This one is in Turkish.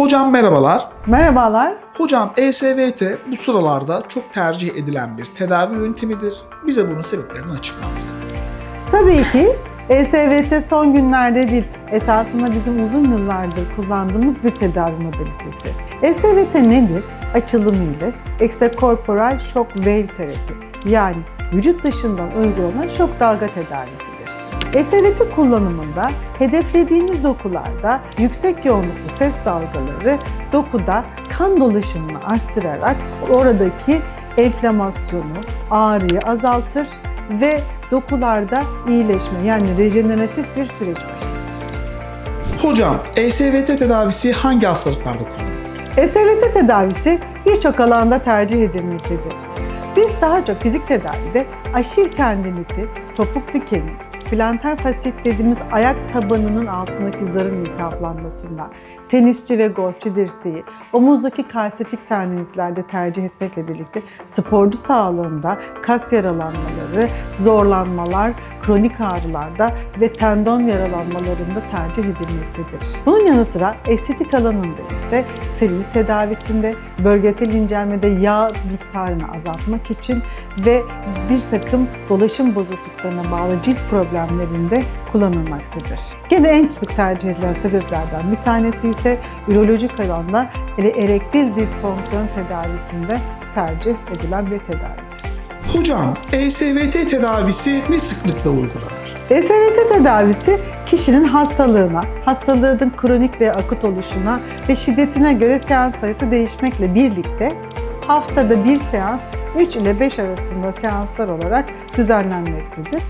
Hocam merhabalar. Merhabalar. Hocam ESVT bu sıralarda çok tercih edilen bir tedavi yöntemidir. Bize bunun sebeplerini açıklar mısınız? Tabii ki ESVT son günlerde değil, esasında bizim uzun yıllardır kullandığımız bir tedavi modalitesi. ESVT nedir? Açılımıyla Extracorporeal Shock Wave Terapi yani vücut dışından uygulanan şok dalga tedavisidir. ESVT kullanımında hedeflediğimiz dokularda yüksek yoğunluklu ses dalgaları dokuda kan dolaşımını arttırarak oradaki enflamasyonu, ağrıyı azaltır ve dokularda iyileşme yani rejeneratif bir süreç başlatır. Hocam ESVT tedavisi hangi hastalıklarda kullanılır? ESVT tedavisi birçok alanda tercih edilmektedir. Biz daha çok fizik tedavide aşil tendiniti, topuk dikeni, planter fasit dediğimiz ayak tabanının altındaki zarın iltihaplanmasında, tenisçi ve golfçü dirseği, omuzdaki kalsifik tendinitlerde tercih etmekle birlikte sporcu sağlığında kas yaralanmaları, zorlanmalar, kronik ağrılarda ve tendon yaralanmalarında tercih edilmektedir. Bunun yanı sıra estetik alanında ise selülit tedavisinde, bölgesel incelmede yağ miktarını azaltmak için ve bir takım dolaşım bozukluklarına bağlı cilt problemlerinde kullanılmaktadır. Gene en sık tercih edilen sebeplerden bir tanesi ise ürolojik alanda erektil disfonksiyon tedavisinde tercih edilen bir tedavidir. Hocam ESVT tedavisi ne sıklıkla uygulanır? ESVT tedavisi kişinin hastalığına, hastalığın kronik ve akut oluşuna ve şiddetine göre seans sayısı değişmekle birlikte haftada bir seans 3 ile 5 arasında seanslar olarak düzenlenmektedir.